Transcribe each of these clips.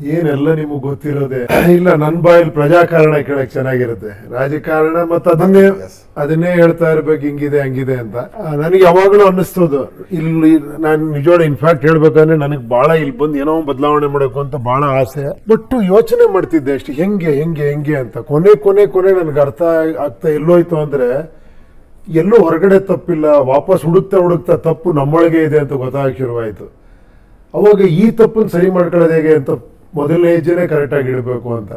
ಏನೆಲ್ಲ ನಿಮಗೆ ಗೊತ್ತಿರೋದೆ? ಇಲ್ಲ ನನ್ನ ಬಾಯಲ್ಲಿ ಪ್ರಜಾಕಾರಣ ಕೇಳಕ್ ಚೆನ್ನಾಗಿರುತ್ತೆ. ರಾಜಕಾರಣ ಮತ್ತೆ ಅದನ್ನೇ ಅದನ್ನೇ ಹೇಳ್ತಾ ಇರ್ಬೇಕು ಹಿಂಗಿದೆ ಹಂಗಿದೆ ಅಂತ. ನನಗೆ ಯಾವಾಗಲೂ ಅನ್ನಿಸ್ತದು. ಇಲ್ಲಿ ನಾನು ನಿಜವಾಗ್ ಇನ್ಫ್ಯಾಕ್ಟ್ ಹೇಳ್ಬೇಕಂದ್ರೆ ನನಗೆ ಬಹಳ ಇಲ್ಲಿ ಬಂದು ಏನೋ ಬದಲಾವಣೆ ಮಾಡಬೇಕು ಅಂತ ಬಹಳ ಆಸೆ. ಬಟ್ ಯೋಚನೆ ಮಾಡ್ತಿದ್ದೆ ಅಷ್ಟೇ. ಹೆಂಗೆ ಹೆಂಗೆ ಹೆಂಗೆ ಅಂತ. ಕೊನೆ ಕೊನೆ ಕೊನೆ ನನಗೆ ಅರ್ಥ ಆಗ್ತಾ ಎಲ್ಲೋಯ್ತು ಅಂದ್ರೆ ಎಲ್ಲೂ ಹೊರಗಡೆ ತಪ್ಪಿಲ್ಲ ವಾಪಸ್ ಹುಡುಕ್ತಾ ಹುಡುಕ್ತಾ ತಪ್ಪು ನಮ್ಮೊಳಗೆ ಇದೆ ಅಂತ ಗೊತ್ತಾಗ ಶುರುವಾಯಿತು. ಅವಾಗ ಈ ತಪ್ಪನ್ನು ಸರಿ ಮಾಡ್ಕೊಳ್ಳೋದು ಹೇಗೆ ಅಂತ ಮೊದಲನೇ ಹೆಜ್ಜೆನೆ ಕರೆಕ್ಟಾಗಿ ಇಡಬೇಕು ಅಂತ.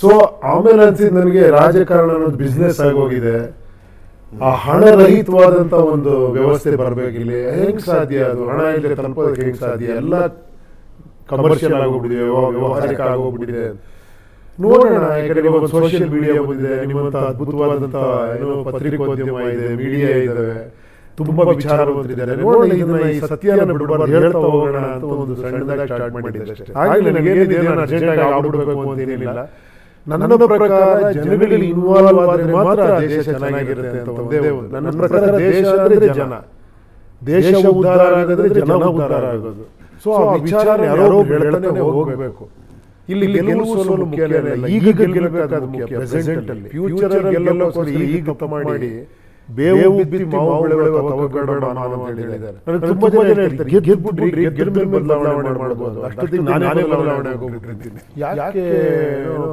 ಸೊ ಆಮೇಲೆ ಅನ್ಸಿದ್ ನನಗೆ ರಾಜಕಾರಣ ಅನ್ನೋದು ಬಿಸ್ನೆಸ್ ಆಗೋಗಿದೆ ಆ ಹಣರಹಿತವಾದಂಥ ಒಂದು ವ್ಯವಸ್ಥೆ ಬರಬೇಕಿಲ್ಲಿ ಹೆಂಗ್ ಸಾಧ್ಯ ಅದು? ಹಣ ಇಲ್ಲದೆ ತಲುಪೋದಕ್ಕೆ ಹೆಂಗ್ ಸಾಧ್ಯ? ಎಲ್ಲ ಕಮರ್ಷಿಯಲ್ ಆಗೋಗ್ಬಿಟ್ಟಿದೆ, ವ್ಯವ- ವ್ಯವಹಾರಿಕ ಆಗೋಗ್ಬಿಟ್ಟಿದೆ. ನೋಡೋಣ, ಯಾಕಂದ್ರೆ ಇವಾಗ ಸೋಷಿಯಲ್ ಮೀಡಿಯಾ ಬಂದಿದೆ, ನಿಮ್ಮಂತ ಅದ್ಭುತವಾದಂತ ಏನೋ ಪತ್ರಿಕೋದ್ಯಮ ಇದೆ ಮೀಡಿಯಾ ಇದಾವೆ. ತುಂಬಾ ವಿಚಾರವಂತರಿದ್ದಾರೆ. ನೋಡಿ ಇದನ್ನ ಈ ಸತ್ಯನ ಬಿಡಬಾರ್ದು ಹೇಳ್ತಾ ಹೋಗೋಣ ಅಂತ ಒಂದು ಸಣ್ಣದಾಗಿ ಸ್ಟಾರ್ಟ್ ಮಾಡಿದ್ದೆ ಅಷ್ಟೇ. ನನಗೆ ಏನಿದೆ ನಾನು ಆಗಿ ಆಗ್ಬಿಡ್ಬೇಕು ಅಂತ ಏನಿಲ್ಲ. ನನ್ನ ಪ್ರಕಾರ ಜನಗಳಿಗೆ ಇನ್ವಾಲ್ವ್ ಆದರೆ ಮಾತ್ರ ದೇಶ ಚೆನ್ನಾಗಿರುತ್ತೆ ಅಂತ ಒಂದೇ ಒಂದು ನನ್ನ ಪ್ರಕಾರ ದೇಶ ಅಂದ್ರೆ ಜನ. ದೇಶ ಉದ್ಧಾರ ಆಗೋದ್ರೆ ಜನ ಉದ್ಧಾರ ಆಗೋದು. ಸೊ ಆ ವಿಚಾರ ಯಾರೋ ಹೇಳ್ತಾನೆ ಹೋಗಬೇಕು. ಇಲ್ಲಿ ಗೆಲುವು ಸೋಲು ಮುಖ್ಯ ಈಗ ಗೆಲ್ಲಬೇಕಾದ ಮುಖ್ಯ ಪ್ರೆಸೆಂಟ್ ಅಲ್ಲಿ. ಫ್ಯೂಚರ್ ಅಲ್ಲಿ. ಗೆಲ್ಲೋಕೋಸ್ಕರ ಈಗ ತಪ್ಪು ಮಾಡಿ. ಬೇವು ಬಿತ್ತಿ ಮಾವು ಬೆಳೆಯುವ ಮಾನವ ಅಂತ ಹೇಳಿದ್ದಾರೆ. ತುಂಬಾ ಜನ ಹೇಳ್ತಾರೆ ಬದಲಾವಣೆ ಮಾಡಬಹುದು ಅಷ್ಟೊತ್ತಿಗೆ ನಾನೇ ಬದಲಾವಣೆ ಆಗೋಗ್ಬಿಟ್ಟಿರ್ತೀನಿ ಯಾಕೆ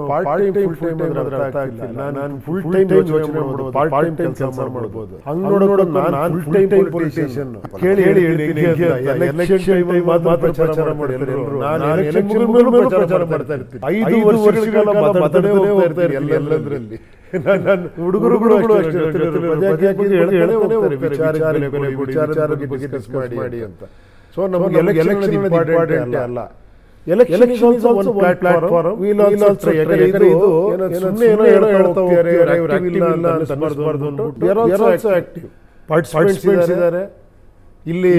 ಪಾರ್ಟ್ ಟೈಮ್ ಫುಲ್ ಟೈಮ್ ಅಂದ್ರೆ ಅರ್ಥ ಆಗ್ತಿಲ್ಲ. ನಾನು ಫುಲ್ ಟೈಮ್ ಯೋಚನೆ ಪಾರ್ಟ್ ಟೈಮ್ ಕೆಲಸ ಮಾಡಬಹುದು ಹಂಗ್ ನೋಡೋದು ನಾನು ಫುಲ್ ಟೈಮ್ ಪೊಲಿಟಿಷಿಯನ್ ಕೇಳಿ ಹೇಳಿ ಹೇಳ್ತೀನಿ ಎಲೆಕ್ಷನ್ ಟೈಮ್ ಮಾತ್ರ ಪ್ರಚಾರ ಮಾಡ್ತಾರೆ ಎಲ್ಲರೂ ನಾನು ಎಲೆಕ್ಷನ್ ಮೇಲೂ ಪ್ರಚಾರ ಮಾಡ್ತಾ ಇರ್ತೀನಿ. ಐದು ವರ್ಷಗಳ ಮಾತಾಡೇ ಹೋಗ್ತಾ ಇರ್ತೀನಿ ಎಲ್ಲದರಲ್ಲಿ ನನ್ನ ಹುಡುಗರು ಹುಡುಗರು ಅಷ್ಟೇ ಮಾಡಿ ಅಂತ. ಸೊ ನಮಗೆ ಎಲೆಕ್ಷನ್ ಇಂಪಾರ್ಟೆಂಟ್ ಅಲ್ಲ election also platform will also ಇದು ಸುಮ್ಮನೆ ಏನೋ ಹೇಳ್ತಾ ಹೋಗ್ತಾರೆ ಇವ್ರು ಆಕ್ಟಿವ್ ಇಲ್ಲ ಅಂತ ಅನ್ನಿಸ್ಬಾರ್ದು ಅಂದ್ಬಿಟ್ಟು. ಆಲ್ಸೋ ಆಕ್ಟಿವ್ ಪಾರ್ಟಿಸಿಪೇಟ್ಸ್ ಇದ್ದಾರೆ. ಇಲ್ಲಿ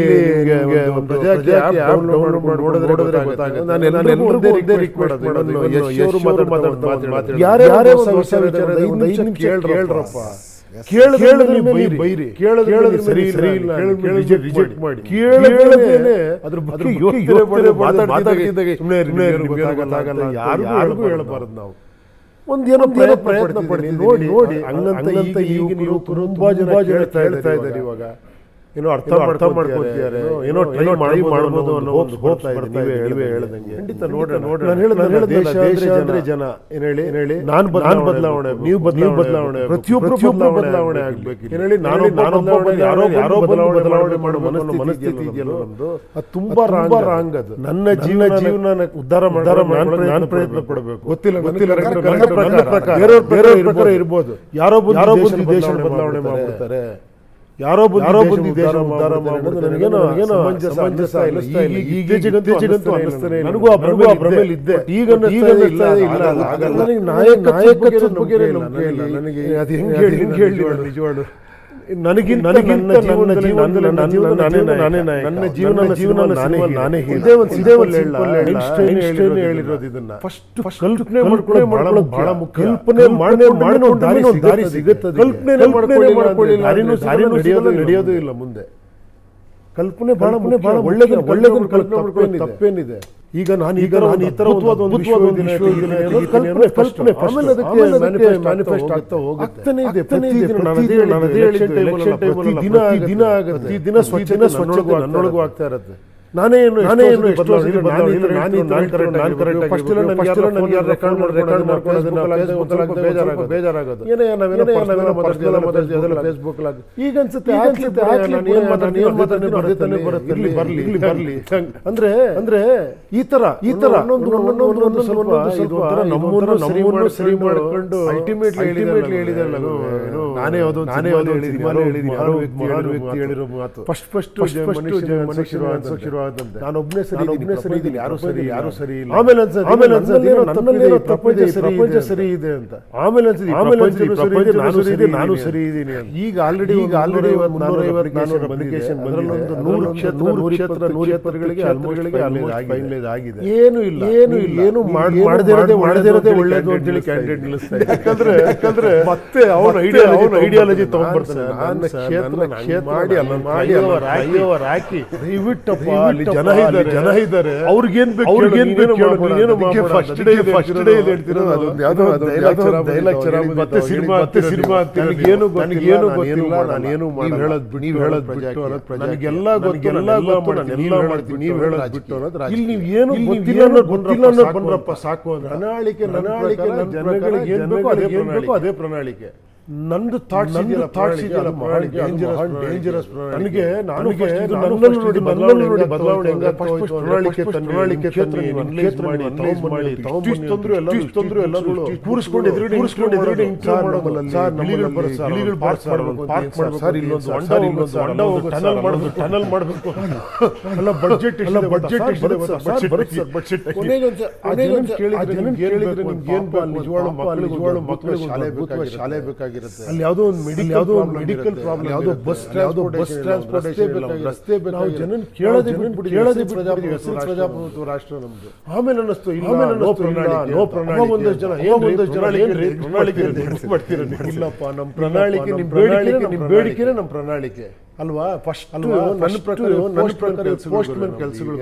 ಯಾರಿಗೂ ಹೇಳಬಾರದು ನಾವು. ಒಂದೇನೋ ಪ್ರಯತ್ನ ಪ್ರಯತ್ನ ಪಡ್ತೀನಿ. ನೋಡಿ ನೋಡಿ ಹಂಗಂತ ಈಗ ನೀವು ತುಂಬಾ ಜನ ಹೇಳ್ತಾ ಹೇಳ್ತಾ ಇದ್ದಾರೆ. ಇವಾಗ ಏನೋ ಅರ್ಥ ಅರ್ಥ ಮಾಡ್ಕೊತಿದ್ದಾರೆ ಏನೋ ಟ್ರೈ ಮಾಡಿ ಮಾಡ್ಬೋದು ಅನ್ನೋ ಒಂದು ಹೋಪ್ ಬರ್ತಾ ಇದೆ ನೀವೇ ಹೇಳ್ದಂಗೆ. ಖಂಡಿತ ನೋಡ್ರಿ ನೋಡ್ರಿ ನಾನು ಹೇಳಿದ ನಾನು ದೇಶ ದೇಶ ಅಂದ್ರೆ ಜನ. ಏನ್ ಹೇಳಿ? ಏನ ಹೇಳಿ? ನಾನು ನಾನು ಬದಲಾವಣೆ ನೀವು ಬದಲಾವಣೆ ಪ್ರತಿಯೊಬ್ಬರು ಬದಲಾವಣೆ ಆಗ್ಬೇಕು. ಏನ ಹೇಳಿ? ನಾನು ನಾನೊಬ್ಬ ಯಾರೋ ಯಾರೋ ಬದಲಾವಣೆ ಬದಲಾವಣೆ ಮಾಡೋ ಮನಸ್ಸು ಮನಸ್ಥಿತಿ ಇದೆಯಲ್ಲ ಒಂದು ಅದು. ತುಂಬಾ ರಾಂಗ್ ರಾಂಗ್ ಅದು. ನನ್ನ ಜೀವನ ಜೀವನ ಉದ್ಧಾರ ಮಾಡಿ ನಾನು ಪ್ರಯತ್ನ ಪಡಬೇಕು. ಗೊತ್ತಿಲ್ಲ ಗೊತ್ತಿಲ್ಲ. ನನ್ನ ಪ್ರಕಾರ. ಬೇರೆಯವ್ರ ಪ್ರಕಾರ ಇರ್ಬೋದು. ಯಾರೋ ಯಾರೋ ಬಂದು ದೇಶ ಬದಲಾವಣೆ ಮಾಡ್ಬಿಡ್ತಾರೆ ಯಾರೋ ಯಾರೋ ಬಂದು ದೇಶ ಉದ್ಧಾರ ಮಾಡೋದು ನನಗೇನೋ ಏನೋ ಸಮಂಜಸ ಇಲ್ಲ ಈಗ ಈಗೀಗಂತೂ ಈಗಂತೂ ಅನ್ನಿಸ್ತಾನೆ ನನಗೂ ಆ ಪ್ರಭು ಆ ಭ್ರಮೆಲಿ ಇದ್ದೆ. ಈಗ ಈಗ ಇಲ್ಲ. ನನಗೆ ನಾಯಕ ನಾಯಕತ್ವದ ಬಗ್ಗೆ ಇಲ್ಲ. ನನಗೆ ಅದು ಹೆಂಗೆ ಹೇಳಿ ಹೆಂಗೆ ಹೇಳಿ ನಿಜವಾಡು ನನಗಿಂತ ನನಗಿಂತ ನನ್ನ ಜೀವನದಲ್ಲಿ ನನ್ನ ಜೀವನ ನಾನೇ ನಾನೇ ನಾಯಕ. ನನ್ನ ಜೀವನ ಜೀವನ ನಾನೇ ನಾನೇ ಇದೇ ಒಂದು ಇದೇ ಒಂದು ಐನ್ಸ್ಟೈನ್ ಹೇಳಿರೋದು ಇದನ್ನ. ಫಸ್ಟ್ ಕಲ್ಪನೆ ಮಾಡ್ಕೊಳ್ಳೋದು ಬಹಳ ಮುಖ್ಯ. ಕಲ್ಪನೆ ಮಾಡಿ ದಾರಿ ದಾರಿ ಸಿಗುತ್ತದೆ ಕಲ್ಪನೆ ಮಾಡ್ಕೊಳ್ಳಿ ದಾರಿನೂ ನಡೆಯೋದು ನಡೆಯೋದು ಇಲ್ಲ ಮುಂದೆ. ಕಲ್ಪನೆ ಬಹಳ ಬಹಳ ಒಳ್ಳೆದ ಒಳ್ಳೆದನ್ನು ಕಲ್ಪನೆ ತಪ್ಪೇನಿದೆ. ಈಗ ನಾನು ಈಗ ನಾನು ಈ ತರ ಕಲ್ಪನೆ ಆಮೇಲೆ ಅದಕ್ಕೆ ಮ್ಯಾನಿಫೆಸ್ಟ್ ಆಗ್ತಾ ಹೋಗುತ್ತೆ. ಆಗ್ತಾನೆ ಇದೆ ದಿನ ದಿನ ದಿನ ನನ್ನೊಳಗೂ ಆಗ್ತಾ ಇರುತ್ತೆ. ನಾನೇ ಏನು ನಾನೇ ಏನು ಎಷ್ಟೋ ಸಲ ನಾನು ನಾನು ನಾನು ಕರೆಕ್ಟ್ ನಾನು ಕರೆಕ್ಟ್ ಫಸ್ಟ್ ಎಲ್ಲ ನನಗೆ ಯಾರೋ ನನಗೆ ಯಾರು ರೆಕಾರ್ಡ್ ಮಾಡಿ ರೆಕಾರ್ಡ್ ಫೇಸ್ಬುಕ್ ಬೇಜಾರಾಗೋದು. ಬೇಜಾರಾಗೋದು. ಏನೇ ನಾವೇನೋ ನಾವೇನೋ ಮಾತಾಡ್ತೀವಲ್ಲ ಮಾತಾಡ್ತೀವಿ ಅದೆಲ್ಲ ಫೇಸ್ಬುಕ್ ಅಲ್ಲಿ ಈಗ ಅನ್ಸುತ್ತೆ ಅನ್ಸುತ್ತೆ ನಾನು ಏನು ಮಾತಾಡ್ತೀನಿ ಏನು ಮಾತಾಡ್ತೀನಿ ಬರ್ತಾನೆ ಬರುತ್ತೆ. ಇಲ್ಲಿ ಬರಲಿ ಇಲ್ಲಿ ಬರಲಿ. ಅಂದ್ರೆ ಅಂದ್ರೆ ಈ ತರ ಈ ತರ ಒಂದೊಂದು ಒಂದೊಂದು ಒಂದೊಂದು ಸ್ವಲ್ಪ ಇದು ಒಂಥರ ನಮ್ಮೂರ ನಮ್ಮೂರನ್ನು ಸರಿ ಮಾಡ್ಕೊಂಡು ಅಲ್ಟಿಮೇಟ್ಲಿ ಅಲ್ಟಿಮೇಟ್ಲಿ ಹೇಳಿದಾರಲ್ಲ ನಾನೇ. ನಾನೇ. ಹೇಳಿದ್ದೀನಿ ಯಾರೋ ವ್ಯಕ್ತಿ ಹೇಳಿರೋ ಮಾತು. ಫಸ್ಟ್ ಫಸ್ಟ್ ಮನುಷ್ಯ ಮನುಷ್ಯರು ಶುರು ಆದಂತೆ ನಾನು ಒಬ್ಬನೇ ಸರಿ ಒಬ್ಬನೇ ಸರಿ ಇದ್ದೀನಿ ಯಾರು ಸರಿ ಯಾರು ಸರಿ ಇಲ್ಲ. ಆಮೇಲೆ ಅನ್ಸುತ್ತೆ ಆಮೇಲೆ ಅನ್ಸುತ್ತೆ ನನ್ನಲ್ಲಿ ಪ್ರಪಂಚ ಸರಿ ಪ್ರಪಂಚ ಸರಿ ಇದೆ ಅಂತ. ಆಮೇಲೆ ಅನ್ಸುತ್ತೆ ಆಮೇಲೆ ಅನ್ಸುತ್ತೆ ಪ್ರಪಂಚ ನಾನು ಸರಿ ಇದೆ ನಾನು ಸರಿ ಇದ್ದೀನಿ ಈಗ ಆಲ್ರೆಡಿ ಈಗ ಆಲ್ರೆಡಿ ಮುನ್ನೂರೈವತ್ತು ನಾನ್ನೂರು ಅಪ್ಲಿಕೇಶನ್ ಅದರಲ್ಲೊಂದು ನೂರು ಕ್ಷೇತ್ರ ನೂರು ಕ್ಷೇತ್ರ ನೂರು ಆಗಿದೆ. ಏನು ಇಲ್ಲ ಏನು ಇಲ್ಲ. ಏನು ಮಾಡದೇ ಇರೋದೇ ಮಾಡದೇ ಇರೋದೇ ಒಳ್ಳೇದು ಅಂತೇಳಿ ಕ್ಯಾಂಡಿಡೇಟ್ ನಿಲ್ಲಿಸ್ತಾ ಯಾಕಂದ್ರೆ ಯಾಕಂದ್ರೆ ಮತ್ತೆ ಅವ್ರ ಐಡಿಯಾ ಅವ್ರ ಐಡಿಯಾಲಜಿ ತಗೊಂಡ್ಬರ್ತಾರೆ ನನ್ನ ಕ್ಷೇತ್ರ ಕ್ಷೇತ್ರ ಮಾಡಿ ಅಲ್ಲ ಮಾಡಿ ಅವರ ಹಾಕಿ ದಯವಿಟ್ಟಪ್ಪ ಜನ ಇದ್ದಾರೆ. ಜನ ಇದ್ದಾರೆ. ಅವ್ರಿಗೇನ್ ಬೇಕು ಅವ್ರಿಗೇನ್ ಬೇಕು ಫಸ್ಟ್ ಡೇ ಫಸ್ಟ್ ಡೇ ಹೇಳ್ತಿರೋದು ಸಿನಿಮಾ ಮತ್ತೆ ಸಿನಿಮಾ ಅಂತ ಗೊತ್ತಿಲ್ಲ ಹೇಳೋದು ಹೇಳೋದು ಬಿಟ್ಟು ನನಗೆಲ್ಲ ಗೊತ್ತು ಎಲ್ಲ ಮಾಡ್ತೀನಿ ನೀವು ಹೇಳೋದು ಬಿಟ್ಟು ಅನ್ನೋದು ಇಲ್ಲಿ ನೀವು ಏನು ಗೊತ್ತಿಲ್ಲ ಸಾಕು ಅಂದ್ರೆ ಪ್ರಣಾಳಿಕೆ ಜನಗಳಿಗೆ ಏನು ಬೇಕು ಅದೇ ಪ್ರಣಾಳಿಕೆ. ನಂದು ಡೇಂಜರಸ್ ನನಗೆ ನನಗೆ ನನ್ನನ್ನು ನೋಡಿ ಬದಲಾವಣೆ ಬದಲಾವಣೆ ಪ್ರಣಾಳಿಕೆ ಪ್ರಣಾಳಿಕೆ ಕ್ಷೇತ್ರ ಮಾಡಿ ಮಾಡಿ ತೊಂದರೆ ಎಲ್ಲ ತೊಂದರೆ ಎಲ್ಲ ಕೂರಿಸ್ಕೊಂಡು ಎದುರುಗಡೆ ಕೂರಿಸ್ಕೊಂಡು ಎದುರುಗಡೆ ಸರ್ ಪಾರ್ಕ್ ಮಾಡಬೇಕು ಪಾರ್ಕ್ ಮಾಡಿ ಸರ್ ಇಲ್ಲೊಂದು ಅಂಡ ಇಲ್ಲೊಂದು ಅಂಡ ಟನಲ್ ಮಾಡಬೇಕು. ಟನಲ್ ಮಾಡಬೇಕು. ಎಲ್ಲ ಬಡ್ಜೆಟ್ ಎಲ್ಲ ಬಡ್ಜೆಟ್ ಬಡ್ಜೆಟ್ ಬರುತ್ತೆ ಸರ್ ಕೇಳಿದ್ರೆ ನಿಮ್ಗೆ ನಿಮ್ಗೆ ಏನು ನಿಜವಾಳು ಮಕ್ಕಳು ನಿಜವಾಳು ಮಕ್ಕಳು ಶಾಲೆ ಬೇಕಾಗಿ ಶಾಲೆ ಬೇಕಾಗಿ ಬೇಕಾಗಿರುತ್ತೆ ಅಲ್ಲಿ ಯಾವುದೋ ಒಂದು ಮೆಡಿಕಲ್ ಯಾವುದೋ ಒಂದು ಮೆಡಿಕಲ್ ಪ್ರಾಬ್ಲಮ್ ಯಾವುದೋ ಬಸ್ ಯಾವುದೋ ಬಸ್ ಟ್ರಾನ್ಸ್ಪೋರ್ಟೇಷನ್ ರಸ್ತೆ ನಾವು ಜನ ಕೇಳದೆ ಬಿಟ್ಬಿಟ್ಟು ಕೇಳದೆ ಪ್ರಜಾಪ್ರಭುತ್ವ ರಾಷ್ಟ್ರ ನಮ್ದು. ಆಮೇಲೆ ಅನ್ನಿಸ್ತು ಇಲ್ಲ ನೋ ಪ್ರಣಾಳಿಕೆ. ನೋ ಪ್ರಣಾಳಿಕೆ ಒಂದಷ್ಟು ಜನ ಏನು ಒಂದಷ್ಟು ಜನ ಏನ್ರಿ ಪ್ರಣಾಳಿಕೆ ಮಾಡ್ತೀರ ಇಲ್ಲಪ್ಪ ನಮ್ಮ ಪ್ರಣಾಳಿಕೆ ನಿಮ್ಮ ಬೇಡಿಕೆ ನಿಮ್ಮ ಬೇಡಿಕೆನೇ ನಮ್ಮ ಪ್ರಣಾಳಿಕೆ. ಅಲ್ವಾ? ಫಸ್ಟ್ ಅಲ್ವಾ? ನನ್ನ ಪ್ರಕಾರ ನನ್ನ ಪ್ರಕಾರ ಪೋಸ್ಟ್ಮನ್ ಕೆಲಸಗಳು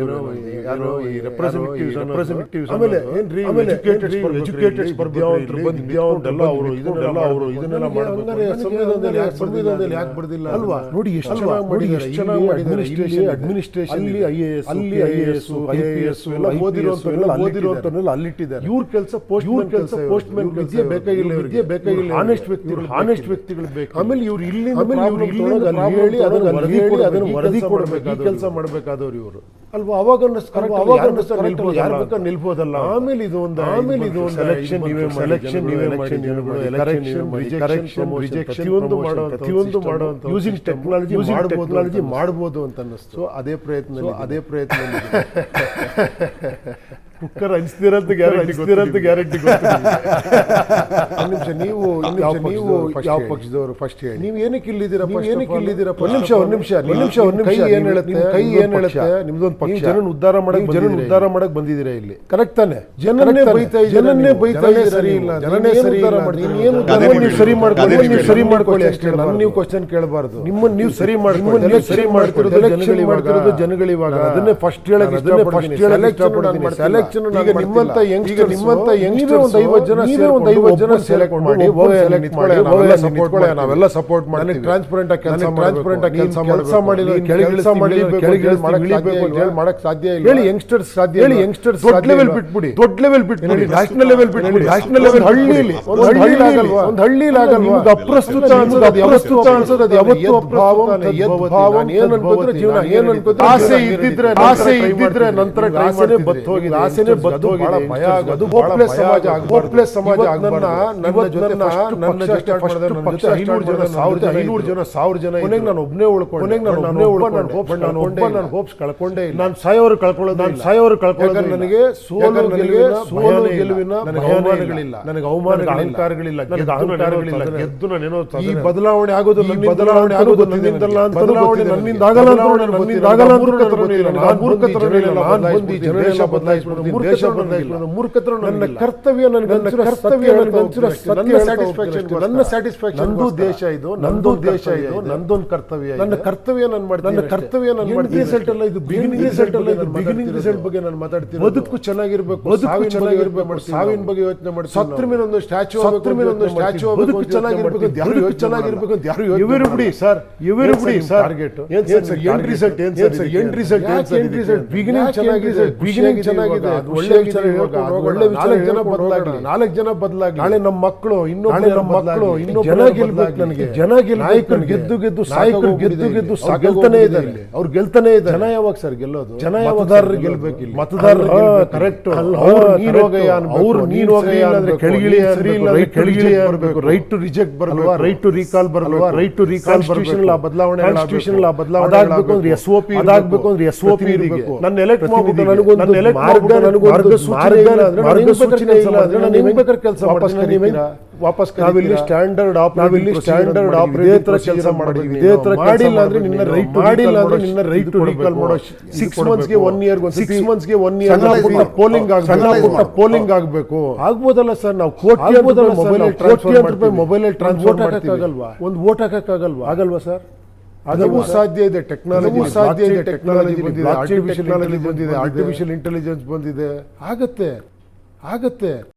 ಯಾರು ಈ ರೆಪ್ರೆಸೆಂಟೇಟಿವ್ಸ್ ರೆಪ್ರೆಸೆಂಟೇಟಿವ್ಸ್ ಆಮೇಲೆ ಏನ್ರಿ ಆಮೇಲೆ ಎಜುಕೇಟೆಡ್ಸ್ ಬರ್ದ್ಯಾವಂತರು ಬಂದ್ಯಾವಂತೆಲ್ಲ ಅವರು ಇದನ್ನೆಲ್ಲ ಅವರು ಇದನ್ನೆಲ್ಲ ಮಾಡ್ತಾರೆ ಸಂವಿಧಾನದಲ್ಲಿ ಯಾಕೆ ಸಂವಿಧಾನದಲ್ಲಿ ಯಾಕೆ ಬರ್ದಿಲ್ಲ ಅಲ್ವಾ? ನೋಡಿ ಎಷ್ಟು ಚೆನ್ನಾಗಿ ಮಾಡಿದ್ದಾರೆ. ಎಷ್ಟು ಚೆನ್ನಾಗಿ ಮಾಡಿದ್ದಾರೆ. ಇಲ್ಲಿ ಅಡ್ಮಿನಿಸ್ಟ್ರೇಷನ್ ಅಲ್ಲಿ ಐಎಎಸ್ ಎ ಎಸ್ ಅಲ್ಲಿ I A S I A ಎಲ್ಲ ಓದಿರೋಂಥವ್ರನ್ನೆಲ್ಲ ಅಲ್ಲಿಟ್ಟಿದ್ದಾರೆ. ಇವ್ರ ಕೆಲಸ ಪೋಸ್ಟ್ ಇವ್ರ ಕೆಲಸ ಪೋಸ್ಟ್ ಮ್ಯಾನ್ ವಿದ್ಯೆ ಬೇಕಾಗಿಲ್ಲ ಇವ್ರಿಗೆ. ಬೇಕಾಗಿಲ್ಲ ಆನೆಸ್ಟ್ ವ್ಯಕ್ತಿಗಳು ಆನೆಸ್ಟ್ ವ್ಯಕ್ತಿಗಳು ಬೇಕು. ಆಮೇಲೆ ಇವ್ರು ಇಲ್ಲಿ ಆಮೇಲೆ ಇವ್ರು ಇಲ್ಲಿ ಅಲ್ಲಿ ಹೇಳಿ ಅದನ್ನು ವರದಿ ಕೊಡಬೇಕು ಕೆಲಸ ಮಾಡಬೇಕಾದವ್ರು ಇವರು. ಅಲ್ವಾ? ಅವಾಗ ಅವಾಗ ಯಾರು ಬೇಕಾ ನಿಲ್ಬೋದಲ್ಲ ಆಮೇಲೆ ಇದು ಒಂದು ಆಮೇಲೆ ಇದು ಒಂದು ಎಲೆಕ್ಷನ್ ನೀವೇ ಎಲೆಕ್ಷನ್ ನೀವೇ ಎಲೆಕ್ಷನ್ ರಿಜೆಕ್ಷನ್ ರಿಜೆಕ್ಷನ್ ಒಂದು ಪ್ರತಿಯೊಂದು ಮಾಡೋ ಯೂಸಿಂಗ್ ಟೆಕ್ನಾಲಜಿ ಟೆಕ್ನಾಲಜಿ ಮಾಡ್ಬೋದು ಅಂತ ಅನ್ನಿಸ್ತು ಅದೇ ಪ್ರಯತ್ನ ಅದೇ ಪ್ರಯತ್ನ ಕುಕ್ಕರ್ ಹಂಚ್ತಿರಂತ ಗ್ಯಾರಂಟಿ ಗ್ಯಾರಂಟಿ ನಿಮಿಷ ನೀವು ನೀವು ಯಾವ ಪಕ್ಷದವರು? ಫಸ್ಟ್ ಹೇಳಿ. ನೀವು ಏನಕ್ಕೆ ಇಲ್ಲಿದ್ದೀರಾ ನೀವು ಏನಕ್ಕೆ ಇಲ್ಲಿದ್ದೀರಾ ಒಂದು ನಿಮಿಷ ಒಂದು ನಿಮಿಷ ಒಂದು ನಿಮಿಷ ಒಂದು ನಿಮಿಷ. ಏನು ಹೇಳುತ್ತೆ? ಕೈ ಏನು ಹೇಳುತ್ತೆ? ನಿಮ್ದೊಂದು ಪಕ್ಷ. ಜನನ ಉದ್ದಾರ ಮಾಡಕ್ ಜನನ ಉದ್ದಾರ ಮಾಡಕ್ ಬಂದಿದ್ದೀರಾ ಇಲ್ಲಿ? ಕರೆಕ್ಟ್ ತಾನೆ. ಜನನ್ನೇ ಬೈತಾ ಜನನ್ನೇ ಬೈತಾ ಸರಿ ಇಲ್ಲ. ಜನನೇ ಸರಿ ಉದ್ಧಾರ ಮಾಡಿ ಏನು ನೀವು ಸರಿ ಮಾಡ್ಕೊಳ್ಳಿ. ನೀವು ಸರಿ ಮಾಡ್ಕೊಳ್ಳಿ ಅಷ್ಟೇ ನಾನು. ನೀವು ಕ್ವಶನ್ ಕೇಳಬಾರದು. ನಿಮ್ಮನ್ನ ನೀವು ಸರಿ ಮಾಡ್ಕೊಂಡು ನೀವು ಸರಿ ಮಾಡ್ತಿರೋದು ಜನಗಳಿವಾಗ. ಇವಾಗ ಅದನ್ನೇ ಫಸ್ಟ್ ಹೇಳಕ್ ಅದನ್ನೇ ಫಸ್ಟ್ ಹೇಳಕ್ ಇಷ್ಟಪಡ್ತೀನಿ. ಆಲೋಚನೆ ನನಗೆ ನಿಮ್ಮಂತ ಯಂಗ್ಸ್ಟರ್ ನಿಮ್ಮಂತ ಯಂಗ್ಸ್ಟರ್ ಒಂದು ಐವತ್ತು ಜನ ಸೇರಿ ಒಂದು ಐವತ್ತು ಜನ ಸೆಲೆಕ್ಟ್ ಮಾಡಿ ಸೆಲೆಕ್ಟ್ ಮಾಡಿ ನಾವೆಲ್ಲ ಸಪೋರ್ಟ್ ಮಾಡಿ ನಾವೆಲ್ಲ ಸಪೋರ್ಟ್ ಮಾಡಿ ಟ್ರಾನ್ಸ್ಪರೆಂಟ್ ಆಗಿ ಕೆಲಸ ಟ್ರಾನ್ಸ್ಪರೆಂಟ್ ಆಗಿ ಕೆಲಸ ಕೆಲಸ ಮಾಡಿ ಕೆಳಗೆ ಕೆಲಸ ಮಾಡಿ ಕೆಳಗೆ ಇಳಿಬೇಕು ಅಂತ ಹೇಳಿ ಮಾಡಕ್ ಸಾಧ್ಯ ಇಲ್ಲ. ಹೇಳಿ ಯಂಗ್ಸ್ಟರ್ಸ್ ಸಾಧ್ಯ ಹೇಳಿ ಯಂಗ್ಸ್ಟರ್ಸ್ ದೊಡ್ಡ ಲೆವೆಲ್ ಬಿಟ್ಬಿಡಿ. ದೊಡ್ಡ ಲೆವೆಲ್ ಬಿಟ್ಬಿಡಿ. ನ್ಯಾಷನಲ್ ಲೆವೆಲ್ ಬಿಟ್ಬಿಡಿ. ನ್ಯಾಷನಲ್ ಲೆವೆಲ್ ಹಳ್ಳಿಲಿ ಒಂದು ಹಳ್ಳಿ ಆಗಲ್ವಾ? ಒಂದು ಹಳ್ಳಿ ಆಗಲ್ವಾ? ನಿಮ್ಗೆ ಅಪ್ರಸ್ತುತ ಅನ್ಸೋದು ಅದು ಅಪ್ರಸ್ತುತ ಅನ್ಸೋದು ಅದು ಯಾವತ್ತು ಭಾವ ಭಾವ ಏನು ಅನ್ಕೋತಾರೆ ಜೀವನ ಏನು ಅನ್ಕೋತಾರೆ ಆಸೆ ಇದ್ದಿದ್ರೆ ಆಸೆ ಇದ್ದಿದ್ರೆ ನಂತರ ಆಸೆನೇ ಬತ್ತು ಹೋಗಿದೆ ಆಸೆನೇ ಸಮಾಜ ಸಮಾಜ ನನ್ನ ಜನ ಸಾವಿರದ ಐನೂರು ಜನ ಸಾವಿರ ಜನ ಕೊನೆಗೆ ನಾನು ಒಬ್ಬನೇ ಕೊನೆಗೆ ನಾನು ನಾನು ನಾನು ಕಳ್ಕೊಂಡೆ ನಾನು ಸಾಯೋರು ಕಳ್ಕೊಳ್ಳೋದು ಸಾಯೋರು ಕಳ್ಕೊಳ್ಳೋದು ನನಗೆ ಸೋಲು ಗೆಲುವಿನ ಸೋಲು ಗೆಲುವಿನ ಅವಮಾನಗಳಿಲ್ಲ. ನನಗೆ ಅವಮಾನಗಳ ಅಹಂಕಾರಗಳಿಲ್ಲ. ನನಗೆ ಅಹಂಕಾರಗಳಿಲ್ಲ ಬದಲಾವಣೆ ಆಗೋದು ಬದಲಾವಣೆ ಆಗೋದು ನನ್ನಿಂದಲ್ಲ ಅಂತ ಬದಲಾವಣೆ ನನ್ನಿಂದ ಆಗಲ್ಲ ಅಂತ ಆಗಲ್ಲ ಅಂತ ನಾನು ಬಂದು ನನ್ನ ಕರ್ತವ್ಯ ನಂದು ದೇಶ ಇದು ನಂದು ದೇಶ ಇದು ನಂದೊಂದು ಕರ್ತವ್ಯ ನನ್ನ ಕರ್ತವ್ಯ ನಾನು ಮಾಡಿ ನನ್ನ ಕರ್ತವ್ಯ ನಾನು ಅಲ್ಲ ಇದು? ಬಿಗಿನಿಂಗ್ ಅಲ್ಲ ಇದು? ಬಗ್ಗೆ ನಾನು ಮಾತಾಡ್ತೀನಿ ಬದುಕು ಚೆನ್ನಾಗಿರ್ಬೇಕು. ಚೆನ್ನಾಗಿರ್ಬೇಕು. ಸಾವಿನ ಬಗ್ಗೆ ಯೋಚನೆ ಮಾಡಿ ಸತ್ರ ಮೇಲೆ ಒಂದು ಸ್ಟ್ಯಾಚು ಸತ್ರ ಮೇಲೆ ಒಂದು ಸ್ಟ್ಯಾಚು ಬದುಕು ಚೆನ್ನಾಗಿರ್ಬೇಕು ಯಾರು ಯೋಚನೆ ಚೆನ್ನಾಗಿರ್ಬೇಕು ಯಾರು ಇವರು ಬಿಡಿ ಸರ್. ಇವರು ಬಿಡಿ ಸರ್. ಟಾರ್ಗೆಟ್ ಏನ್ ಸರ್ ರಿಸಲ್ಟ್ ಏನ್ ರಿಸಲ್ಟ್ ಬಿಗಿನಿಂಗ್ ಚೆನ್ನಾಗಿದೆ ಬಿಗಿನಿಂಗ್ ಚೆನ್ನಾಗಿದೆ? ಒಳ್ಳೆ ವಿಚಾರ ಒಳ್ಳೆ ನಾಲ್ಕು ಜನ ಬದಲಾಗಿ ನಾಲ್ಕು ಜನ ಬದಲಾಗಿ ನಾಳೆ ನಮ್ಮ ಮಕ್ಕಳು ಇನ್ನೂ ನಾಳೆ ನಮ್ಮ ಮಕ್ಕಳು ಜನ ಗೆಲ್ಬೇಕು ನನಗೆ. ಜನ ಗೆಲ್ಬೇಕು ಗೆದ್ದು ಗೆದ್ದು ಸಾಯಕರು ಗೆದ್ದು ಗೆದ್ದು ಗೆಲ್ತಾನೆ ಇದ್ದಾರೆ. ಅವ್ರು ಗೆಲ್ತಾನೆ ಇದೆ ಜನ ಯಾವಾಗ ಸರ್ ಗೆಲ್ಲೋದು? ಜನ ಗೆಲ್ಬೇಕು ಮತದಾರ ಮತದಾರರು ಕರೆಕ್ಟ್ ಅವ್ರು ನೀನ್ ಹೋಗಯ್ಯ ಅವ್ರು ನೀನ್ ಹೋಗಯ್ಯ ಅಂದ್ರೆ ಕೆಳಗಿಳಿ ಅಂದ್ರೆ ಕೆಳಗಿಳಿ ಬರಬೇಕು ರೈಟ್ ಟು ರಿಜೆಕ್ಟ್ ಬರಲ್ವಾ ರೈಟ್ ಟು ರೀಕಾಲ್ ಬರಲ್ವಾ ರೈಟ್ ಟು ರೀಕಾಲ್ ಬರಬೇಕು. ಬದಲಾವಣೆ ಕಾನ್ಸ್ಟಿಟ್ಯೂಷನ್ ಬದಲಾವಣೆ ಆಗಬೇಕು ಅಂದ್ರೆ ಎಸ್ ಒ ಪಿ ಅದಾಗಬೇಕು ಅಂದ್ರೆ ಎಸ್ ಓ ಪಿ ಇರಬೇಕು. ನನ್ನ ಎಲೆಕ್ಟ್ ಮಾಡ್ಬಿಟ್ಟು ನನಗೊಂದು ಎಲೆಕ್ಟ್ ವಾಪಸ್ ನಾವಿಲ್ಲಿ ಸ್ಟ್ಯಾಂಡರ್ಡ್ ನಾವಿಲ್ಲಿ ಸ್ಟ್ಯಾಂಡರ್ಡ್ ಕೆಲಸ ಮಾಡಬೇಕು ಇದೇ ತರ ಮಾಡಿಲ್ಲ ಅಂದ್ರೆ ನಿನ್ನ ರೈಟ್ ಮಾಡಿಲ್ಲ ಅಂದ್ರೆ ನಿನ್ನ ರೈಟ್ ಟು ರೀಕಾಲ್ ಮಾಡೋ ಸಿಕ್ಸ್ ಮಂತ್ಸ್ಗೆ ಒನ್ ಇಯರ್ ಸಿಕ್ಸ್ ಮಂತ್ಸ್ಗೆ ಒನ್ ಇಯರ್ ಪೋಲಿಂಗ್ ಆಗಬೇಕು. ಪೋಲಿಂಗ್ ಆಗಬೇಕು. ಆಗ್ಬೋದಲ್ಲ ಸರ್ ನಾವು? ಕೋಟಿ ಮೊಬೈಲ್ ಕೋಟಿ ರೂಪಾಯಿ ಮೊಬೈಲ್ ಟ್ರಾನ್ಸ್ಫರ್ ಮಾಡ್ತೀವಿ. ಒಂದು ವೋಟ್ ಹಾಕಕ್ಕಾಗಲ್ವಾ? ಆಗಲ್ವಾ ಸರ್? ಅದವು ಸಾಧ್ಯ ಇದೆ ಟೆಕ್ನಾಲಜಿ ಸಾಧ್ಯ ಇದೆ ಟೆಕ್ನಾಲಜಿ ಬಂದಿದೆ ಆರ್ಟಿಫಿಷಿಯಲ್ ಬಂದಿದೆ ಆರ್ಟಿಫಿಷಿಯಲ್ ಇಂಟೆಲಿಜೆನ್ಸ್ ಬಂದಿದೆ. ಆಗತ್ತೆ ಆಗತ್ತೆ.